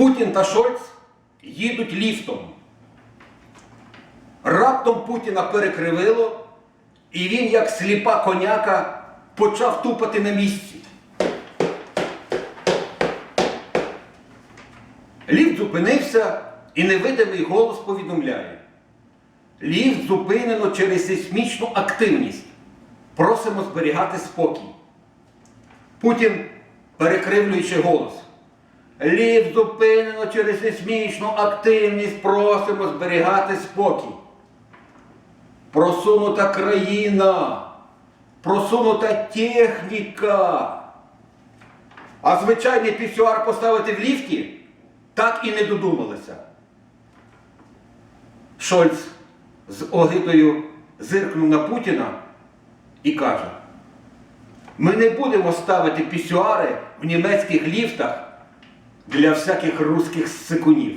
Путін та Шольц їдуть ліфтом. Раптом Путіна перекривило, і він, як сліпа коняка, почав тупати на місці. Ліфт зупинився, і невидимий голос повідомляє. Ліфт зупинено через сейсмічну активність. Просимо зберігати спокій. Путін, перекривлюючи голос. Ліфт зупинено через сейсмічну активність. Просимо зберігати спокій. Просунута країна, просунута техніка. А звичайний пісюар поставити в ліфті так і не додумалися. Шольц з огидою зиркнув на Путіна і каже: ми не будемо ставити пісюари в німецьких ліфтах для всяких русських сикунів.